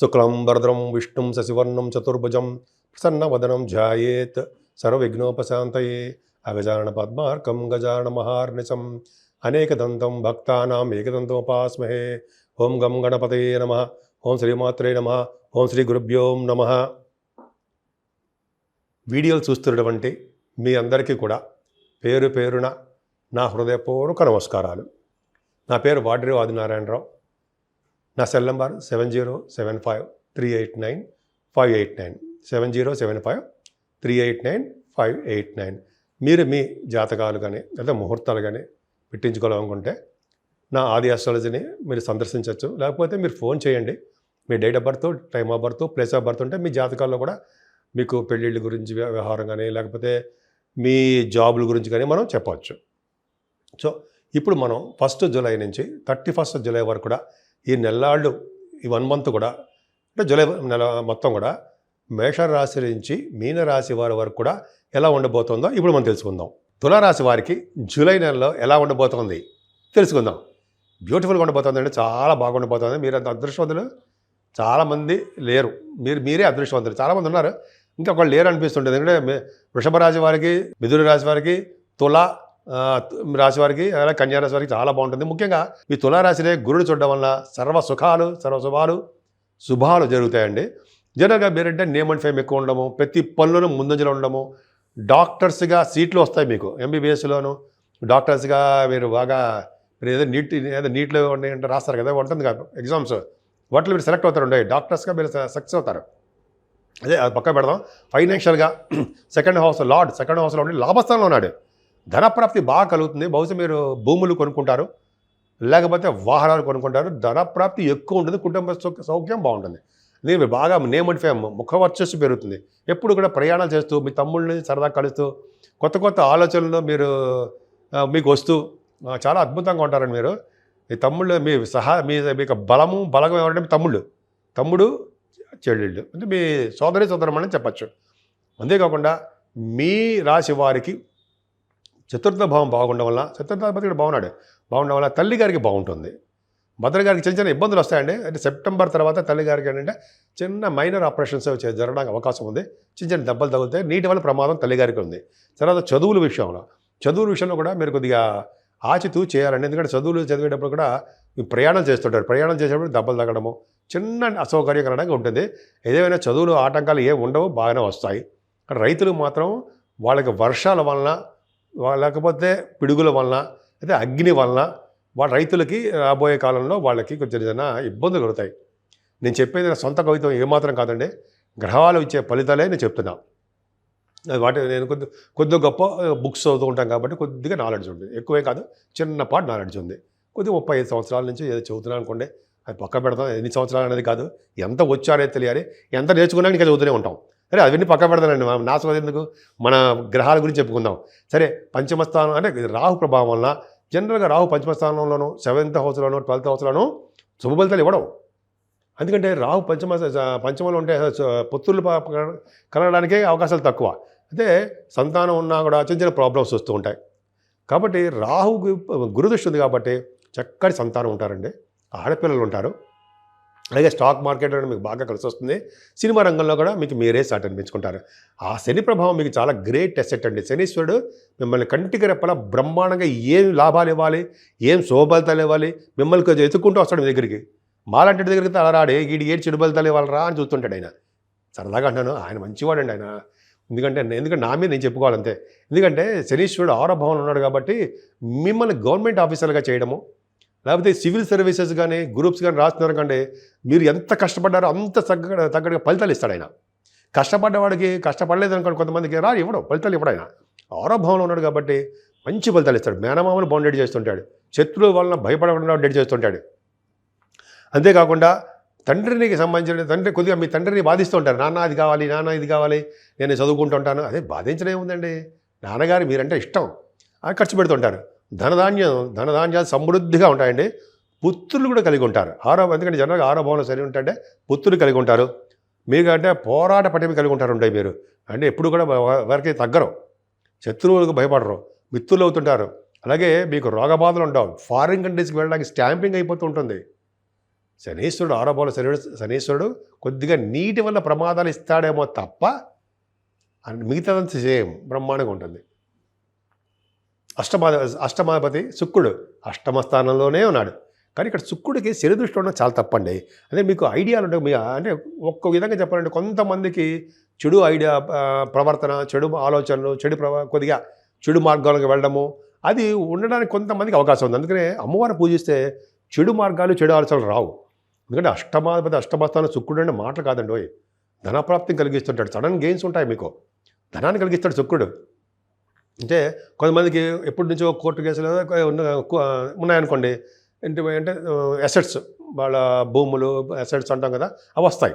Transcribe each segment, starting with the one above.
శుక్లం వరదరం విష్ణుం శశివర్ణం చతుర్భుజం ప్రసన్నవదనం ధ్యాయేత్ సర్వవిఘ్నోపశాంతయే అగజానన పద్మార్కం గజానన మహార్నిశం అనేకదంతం భక్తానాం ఏకదంతోపాస్మహే. ఓం గం గణపతయే నమ. ఓం శ్రీమాత్రే నమ. ఓం శ్రీ గురుభ్యోం నమ. వీడియోలు చూస్తున్నటువంటి మీ అందరికీ కూడా పేరు పేరున నా హృదయపూర్వక నమస్కారాలు. నా పేరు వాడ్రి ఆదినారాయణరావు. నా cell number seven zero seven five three eight nine five eight nine. Seven zero seven five three eight nine five eight nine. మీరు మీ జాతకాలు కానీ లేదా ముహూర్తాలు కానీ పెట్టించుకోవాలనుకుంటే నా ఆది ఆస్ట్రాలజీని మీరు సందర్శించవచ్చు లేకపోతే మీరు ఫోన్ చేయండి. మీ date of birth time of birth place of birth ఉంటే మీ జాతకాల్లో కూడా మీకు పెళ్ళిళ్ళ గురించి వ్యవహారం కానీ లేకపోతే మీ జాబుల గురించి కానీ మనం చెప్పవచ్చు. సో ఇప్పుడు మనం ఫస్ట్ జూలై నుంచి థర్టీ ఫస్ట్ జూలై వరకు కూడా ఈ నెల్లాళ్ళు ఈ వన్ మంత్ కూడా అంటే జూలై నెల మొత్తం కూడా మేషరాశి నుంచి మీనరాశి వారి వరకు కూడా ఎలా ఉండబోతుందో ఇప్పుడు మనం తెలుసుకుందాం. తులారాశి వారికి జూలై నెలలో ఎలా ఉండబోతోంది తెలుసుకుందాం. బ్యూటిఫుల్గా ఉండబోతుంది అంటే చాలా బాగుండబోతుంది మీరు అంత అదృష్టవంతులు చాలామంది లేరు. మీరు మీరే అదృష్టవంతులు చాలామంది ఉన్నారు. ఇంకా ఒకళ్ళు లేరు అనిపిస్తుంటుంది ఎందుకంటే వృషభ రాశి వారికి మిథున రాశి వారికి తుల రాశి వారికి అలాగే కన్యా రాశి వారికి చాలా బాగుంటుంది. ముఖ్యంగా ఈ తులారాశినే గురుడు చూడడం వల్ల సర్వ సుఖాలు సర్వ శుభాలు శుభాలు జరుగుతాయండి. జనరల్గా మీరంటే నేమ్ అండ్ ఫేమ్ ఎక్కువ ఉండడము ప్రతి పనులను ముందంజలో ఉండము డాక్టర్స్గా సీట్లు వస్తాయి మీకు. ఎంబీబీఎస్లోను డాక్టర్స్గా మీరు బాగా మీరు ఏదో నీట్ ఏదో నీట్లో అంటే రాస్తారు కదా ఉంటుంది కదా ఎగ్జామ్స్. వాటిలో మీరు సెలెక్ట్ అవుతారు ఉండే డాక్టర్స్గా మీరు సక్సెస్ అవుతారు. అదే అది పక్క పెడదాం. ఫైనాన్షియల్గా సెకండ్ హౌస్ లార్డ్ సెకండ్ హౌస్లో ఉండి లాభస్థానంలో ఉన్నాడు. ధనప్రాప్తి బాగా కలుగుతుంది. బహుశా మీరు భూములు కొనుక్కుంటారు లేకపోతే వాహనాలు కొనుక్కుంటారు. ధనప్రాప్తి ఎక్కువ ఉంటుంది కుటుంబ సౌఖ్యం బాగుంటుంది. నేను బాగా నేమ్ అండ్ ఫేమ్ ముఖ వర్చస్సు పెరుగుతుంది. ఎప్పుడు కూడా ప్రయాణాలు చేస్తూ మీ తమ్ముళ్ళని సరదా కలుస్తూ కొత్త కొత్త ఆలోచనలు మీరు మీకు వస్తూ చాలా అద్భుతంగా ఉంటారండి మీరు. మీ తమ్ముళ్ళు మీ సహా మీ మీకు బలము బలగం ఎవరంటే మీ తమ్ముళ్ళు. తమ్ముడు చెల్లెళ్ళు. అంటే మీ సోదరి సోదరమని చెప్పచ్చు. అంతేకాకుండా మీ రాశి వారికి చతుర్థ భావం బాగుండడం వల్ల చతుర్థాధిపతి కూడా బాగున్నాడు. బాగుండడం వల్ల తల్లి గారికి బాగుంటుంది. మదర్ గారికి చిన్న చిన్న ఇబ్బందులు వస్తాయండి. అంటే సెప్టెంబర్ తర్వాత తల్లి గారికి ఏంటంటే చిన్న మైనర్ ఆపరేషన్స్ జరగడానికి అవకాశం ఉంది. చిన్న చిన్న దెబ్బలు తగులుతాయి నీటి వల్ల ప్రమాదం తల్లి గారికి ఉంది. తర్వాత చదువుల విషయంలో. చదువుల విషయంలో కూడా మీరు కొద్దిగా ఆచితూ చేయాలండి. ఎందుకంటే చదువులు చదివేటప్పుడు కూడా ప్రయాణం చేస్తుంటారు. ప్రయాణం చేసేటప్పుడు దెబ్బలు తగ్గడము చిన్న అసౌకర్యకరంగా ఉంటుంది. ఏదేమైనా చదువులు ఆటంకాలు ఏమి ఉండవు బాగానే వస్తాయి. రైతులు మాత్రం వాళ్ళకి వర్షాల వలన లేకపోతే పిడుగుల వలన అయితే అగ్ని వలన వాళ్ళ రైతులకి రాబోయే కాలంలో వాళ్ళకి కొంచెం ఏదైనా ఇబ్బందులు కలుగుతాయి. నేను చెప్పేది నా సొంత కవిత్వం ఏమాత్రం కాదండి గ్రహాలు ఇచ్చే ఫలితాలే నేను చెప్తున్నా. అది వాటి నేను కొద్ది కొద్ది గొప్ప బుక్స్ చదువుతూ ఉంటాం కాబట్టి కొద్దిగా నాలెడ్జ్ ఉంది. ఎక్కువే కాదు చిన్నపాటి నాలెడ్జ్ ఉంది. కొద్దిగా ముప్పై ఐదు సంవత్సరాల నుంచి ఏదో చదువుతున్నాను అనుకోండి అది పక్క పెడతాం ఎన్ని సంవత్సరాలు అనేది కాదు ఎంత వచ్చారో తెలియాలి ఎంత నేర్చుకున్నా ఇంకా చదువుతూనే ఉంటాం. సరే అవన్నీ పక్క పెడతానండి. మనం నాశనం ఎందుకు? మన గ్రహాల గురించి చెప్పుకుందాం. సరే పంచమస్థానం అంటే రాహు ప్రభావం వలన జనరల్గా రాహు పంచమస్థానంలోనూ సెవెంత్ హౌస్లోనూ ట్వెల్త్ హౌస్లోనూ శుభ ఫలితాలు ఇవ్వడం. ఎందుకంటే రాహు పంచమ పంచమలో ఉంటే పుత్రులు కలగడానికే అవకాశాలు తక్కువ. అయితే సంతానం ఉన్నా కూడా చిన్న చిన్న ప్రాబ్లమ్స్ వస్తూ ఉంటాయి. కాబట్టి రాహు గురుదృష్టి ఉంది కాబట్టి చక్కటి సంతానం ఉంటారండి. ఆడపిల్లలు ఉంటారు. అలాగే స్టాక్ మార్కెట్ అనేది మీకు బాగా కలిసి వస్తుంది సినిమా రంగంలో కూడా మీకు మీరే సాట్ అనిపించుకుంటారు. ఆ శని ప్రభావం మీకు చాలా గ్రేట్ అసెట్ అండి. శనీశ్వరుడు మిమ్మల్ని కంటికి రెప్పలా బ్రహ్మాండంగా ఏం లాభాలు ఇవ్వాలి ఏం శోభలితాలు ఇవ్వాలి మిమ్మల్ని కొంచెం ఎత్తుక్కుంటూ వస్తాడు మీ దగ్గరికి. మాలాంటి దగ్గరికి అలా రాడే వీడి ఏడు చెడు బలితాలు ఇవ్వాలరా అని చూస్తుంటాడు ఆయన. సరదాగా అంటాను ఆయన మంచివాడండి ఆయన. ఎందుకంటే ఎందుకంటే నా మీద నేను చెప్పుకోవాలంతే. ఎందుకంటే శనీశ్వరుడు ఆరోభవన్ ఉన్నాడు కాబట్టి మిమ్మల్ని గవర్నమెంట్ ఆఫీసర్గా చేయడము లేకపోతే సివిల్ సర్వీసెస్ కానీ గ్రూప్స్ కానీ రాస్తున్నారు కంటే మీరు ఎంత కష్టపడ్డారో అంత తగ్గ తగ్గట్టుగా ఫలితాలు ఇస్తాడు ఆయన. కష్టపడ్డవాడికి కష్టపడలేదు అనుకోండి కొంతమందికి రా ఇవ్వడం ఫలితాలు ఇవ్వడు ఆయన. ఆరో ఉన్నాడు కాబట్టి మంచి ఫలితాలు ఇస్తాడు. మేనమామలు బౌండెడ్ చేస్తుంటాడు. శత్రువుల వలన భయపడకుండా డెడ్ చేస్తుంటాడు. అంతేకాకుండా తండ్రికి సంబంధించిన తండ్రి కొద్దిగా మీ తండ్రిని బాధిస్తూ ఉంటారు. నాన్న అది కావాలి నాన్న ఇది కావాలి నేను చదువుకుంటుంటాను అదే బాధించడం ఏముందండి? నాన్నగారు మీరంటే ఇష్టం. ఖర్చు పెడుతుంటారు ధనధాన్యం ధనధాన్యాలు సమృద్ధిగా ఉంటాయండి. పుత్రులు కూడా కలిగి ఉంటారు. ఆరో ఎందుకంటే జనరల్గా ఆరో భవనం సరి ఉంటే పుత్రులు కలిగి ఉంటారు. మీకు అంటే పోరాట పటిమ కలిగి ఉంటారు ఉంటాయి మీరు. అంటే ఎప్పుడు కూడా వ- వారికి తగ్గరు. శత్రువులకు భయపడరు. మిత్రులు అవుతుంటారు. అలాగే మీకు రోగబాధలు ఉండవు. ఫారిన్ కంట్రీస్కి వెళ్ళడానికి స్టాంపింగ్ అయిపోతూ ఉంటుంది. శనీశ్వరుడు ఆరోపణ శనీశ్వరుడు శనీశ్వరుడు కొద్దిగా నీటి వల్ల ప్రమాదాలు ఇస్తాడేమో తప్ప మిగతాదంతా సేమ్ బ్రహ్మాండంగా ఉంటుంది. అష్టమా అష్టమాధిపతి శుక్రుడు అష్టమ స్థానంలోనే ఉన్నాడు. కానీ ఇక్కడ శుక్రుడికి శని ఉండడం చాలా తప్పండి. అదే మీకు ఐడియాలు ఉంటాయి మీ అంటే ఒక్క విధంగా చెప్పాలంటే కొంతమందికి చెడు ఐడియా ప్రవర్తన చెడు ఆలోచనలు చెడు ప్రవ కొద్దిగా చెడు మార్గాలకు వెళ్ళడము అది ఉండడానికి కొంతమందికి అవకాశం ఉంది. అందుకనే అమ్మవారిని పూజిస్తే చెడు మార్గాలు చెడు ఆలోచనలు రావు. ఎందుకంటే అష్టమాధిపతి అష్టమస్థానం శుక్రుడు అంటే మాటలు కాదండి ధనప్రాప్తిని కలిగిస్తుంటాడు. సడన్ గెయిన్స్ ఉంటాయి మీకు. ధనాన్ని కలిగిస్తాడు శుక్రుడు. అంటే కొంతమందికి ఎప్పటి నుంచో కోర్టు కేసులు ఉన్నాయనుకోండి. ఏంటి అంటే అసెట్స్ వాళ్ళ భూములు అసెట్స్ అంటాం కదా అవి వస్తాయి.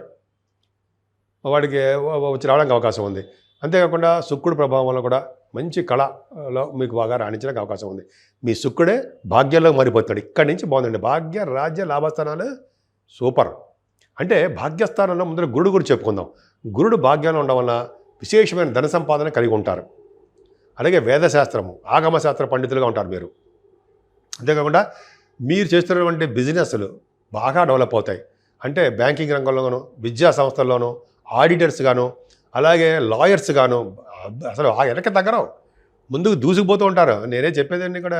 వాడికి వచ్చి రావడానికి అవకాశం ఉంది. అంతేకాకుండా శుక్రుడు ప్రభావం వల్ల కూడా మంచి కళలో మీకు బాగా రాణించడానికి అవకాశం ఉంది. మీ శుక్రుడే భాగ్యంలో మారిపోతాడు. ఇక్కడి నుంచి బాగుందండి. భాగ్య రాజ్య లాభస్థానాలు సూపర్. అంటే భాగ్యస్థానంలో ముందర గురుడు గురించి చెప్పుకుందాం. గురుడు భాగ్యంలో ఉండడం వల్ల విశేషమైన ధన సంపాదన కలిగి ఉంటారు. అలాగే వేదశాస్త్రము ఆగమశాస్త్ర పండితులుగా ఉంటారు మీరు. అంతేకాకుండా మీరు చేస్తున్నటువంటి బిజినెస్లు బాగా డెవలప్ అవుతాయి. అంటే బ్యాంకింగ్ రంగంలోనూ విద్యా సంస్థల్లోనూ ఆడిటర్స్ గాను అలాగే లాయర్స్ గాను అసలు ఆ వెనక తగ్గరం ముందుకు దూసుకుపోతూ ఉంటారు. నేనే చెప్పేదండి ఇక్కడ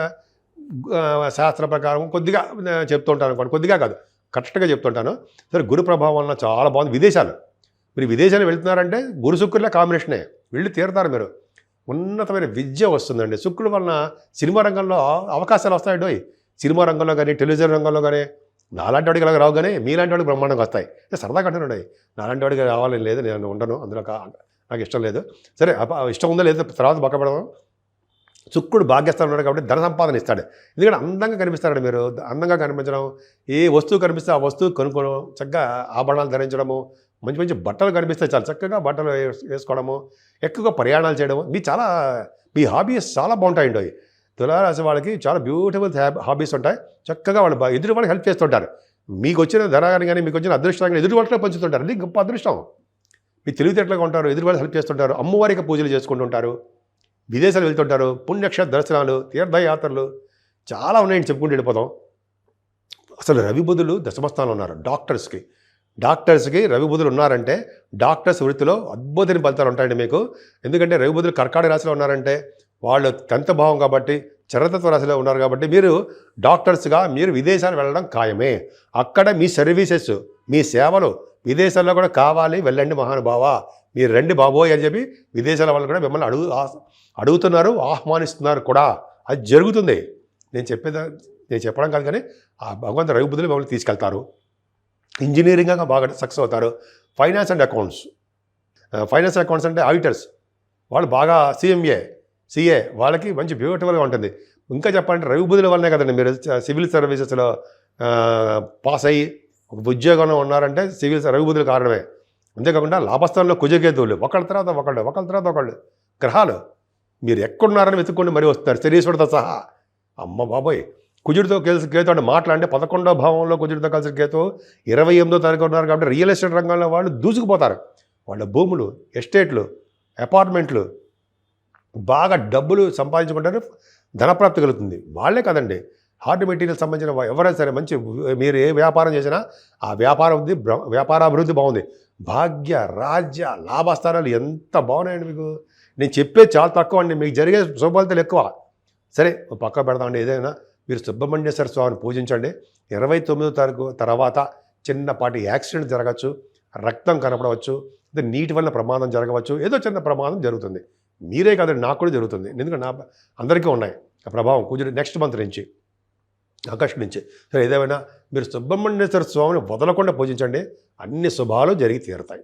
శాస్త్ర ప్రకారం కొద్దిగా చెప్తూ ఉంటాను అనుకోండి. కొద్దిగా కాదు కరెక్ట్గా చెప్తుంటాను సరే గురు ప్రభావం వలన చాలా బాగుంది. విదేశాలు. మీరు విదేశాలు వెళ్తున్నారంటే గురు శుక్రుల కాంబినేషనే. వెళ్ళి తీరుతారు మీరు. ఉన్నతమైన విద్య వస్తుందండి. శుక్రుడు వలన సినిమా రంగంలో అవకాశాలు వస్తాయండి సినిమా రంగంలో కానీ టెలివిజన్ రంగంలో కానీ నాలాంటి వాడికి ఇలా రావు కానీ మీలాంటి వాడికి బ్రహ్మాండంగా వస్తాయి. అంటే సరదాగా అంటున్నాడు నాలాంటి వాడికి రావాలని లేదు. నేను ఉండను. అందులో నాకు ఇష్టం లేదు. సరే ఇష్టం ఉందో లేదో తర్వాత పక్క శుక్రుడు భాగ్యస్థానం ఉన్నాడు కాబట్టి ధన సంపాదన ఇస్తాడు. ఎందుకంటే అందంగా కనిపిస్తాడు మీరు. అందంగా కనిపించడం ఏ వస్తువు కనిపిస్తే ఆ వస్తువు కొనుక్కోవడం చక్కగా ఆభరణాలు ధరించడము మంచి మంచి బట్టలు కనిపిస్తే చాలా చక్కగా బట్టలు వేసుకోవడము ఎక్కువగా ప్రయాణాలు చేయడము. మీ చాలా మీ హాబీస్ చాలా బాగుంటాయండి అవి. తులారాశి వాళ్ళకి చాలా బ్యూటిఫుల్ హాబీస్ ఉంటాయి. చక్కగా వాళ్ళు బాగా ఎదుటి వాళ్ళకి హెల్ప్ చేస్తుంటారు. మీకు వచ్చిన ధనాన్ని కానీ మీకు వచ్చిన అదృష్టాన్ని కానీ ఎదుటి వాళ్ళకి పంచుతుంటారు. అది గొప్ప అదృష్టం. మీ తెలివితేటలుగా ఉంటారు ఎదురు వాళ్ళు హెల్ప్ చేస్తుంటారు అమ్మవారికి పూజలు చేసుకుంటుంటారు విదేశాలు వెళ్తుంటారు పుణ్యక్ష దర్శనాలు తీర్థయాత్రలు చాలా ఉన్నాయని చెప్పుకుంటూ వెళ్ళిపోతాం. అసలు రవి బుధులు దశమస్థానంలో ఉన్నారు డాక్టర్స్కి. డాక్టర్స్కి రవి బుధులు ఉన్నారంటే డాక్టర్స్ వృత్తిలో అద్భుతమైన ఫలితాలు ఉంటాయండి మీకు. ఎందుకంటే రవి బుధులు కర్కాటక రాశిలో ఉన్నారంటే వాళ్ళు టెన్త్ భావం కాబట్టి చరతత్వ రాశిలో ఉన్నారు కాబట్టి మీరు డాక్టర్స్గా మీరు విదేశాలు వెళ్ళడం ఖాయమే. అక్కడ మీ సర్వీసెస్ మీ సేవలు విదేశాల్లో కూడా కావాలి వెళ్ళండి మహానుభావ. మీరు రండి బాబోయ్ అని చెప్పి విదేశాల వాళ్ళు కూడా మిమ్మల్ని అడుగు అడుగుతున్నారు ఆహ్వానిస్తున్నారు కూడా. అది జరుగుతుంది. నేను చెప్పేది నేను చెప్పడం కాదు కానీ ఆ భగవంతు రవి బుద్ధులు మిమ్మల్ని తీసుకెళ్తారు. ఇంజనీరింగ్గా బాగా సక్సెస్ అవుతారు. Finance and accounts. Finance accounts అంటే ఆడిటర్స్. వాళ్ళు బాగా సిఎంఏ సిఏ వాళ్ళకి మంచి బ్యూటిఫుల్గా ఉంటుంది. ఇంకా చెప్పాలంటే రవి బుద్ధుల వల్లనే కదండి మీరు సివిల్ సర్వీసెస్లో పాస్ అయ్యి ఒక ఉద్యోగంలో ఉన్నారంటే సివిల్ స- రవి బుద్ధుల కారణమే. అంతేకాకుండా లాభస్థానంలో కుజకేతువులు. ఒకళ్ళ తర్వాత ఒకళ్ళు ఒకళ్ళ తర్వాత ఒకళ్ళు. గ్రహాలు. మీరు ఎక్కడున్నారని వెతుక్కొని మరీ వస్తున్నారు. శనీశ్వరుడితో సహా. అమ్మ బాబోయ్. కుజుడితో కలిసి కేతు అంటే మాట్లాడంటే పదకొండో భావంలో కుజుడితో కలిసి కేతు ఇరవై ఎనిమిదో తారీఖు ఉన్నారు కాబట్టి రియల్ ఎస్టేట్ రంగంలో వాళ్ళు దూసుకుపోతారు. వాళ్ళ భూములు ఎస్టేట్లు అపార్ట్మెంట్లు బాగా డబ్బులు సంపాదించుకుంటారు ధనప్రాప్తి కలుగుతుంది. వాళ్ళే కదండి. హార్డ్ మెటీరియల్ సంబంధించిన ఎవరైనా సరే మంచి మీరు ఏ వ్యాపారం చేసినా ఆ వ్యాపారం ఉంది వ్యాపారాభివృద్ధి బాగుంది. భాగ్య రాజ్య లాభస్థానాలు ఎంత బాగున్నాయండి మీకు? నేను చెప్పేది చాలా తక్కువ అండి. మీకు జరిగే శుభఫలితాలు ఎక్కువ. సరే పక్క పెడతామండి ఏదైనా మీరు సుబ్రహ్మణ్యేశ్వర స్వామిని పూజించండి. ఇరవై తొమ్మిదో తారీఖు తర్వాత చిన్నపాటి యాక్సిడెంట్ జరగచ్చు రక్తం కనపడవచ్చు లేదా నీటి వల్ల ప్రమాదం జరగవచ్చు ఏదో చిన్న ప్రమాదం జరుగుతుంది. మీరే కాదండి నాకు కూడా జరుగుతుంది. ఎందుకంటే నా అందరికీ ఉన్నాయి. ఆ ప్రభావం కుజుడు నెక్స్ట్ మంత్ నుంచి ఆకాశం నుంచి. సరే ఏదేమైనా మీరు సుబ్రహ్మణ్యేశ్వర స్వామిని వదలకుండా పూజించండి. అన్ని శుభాలు జరిగి తీరుతాయి.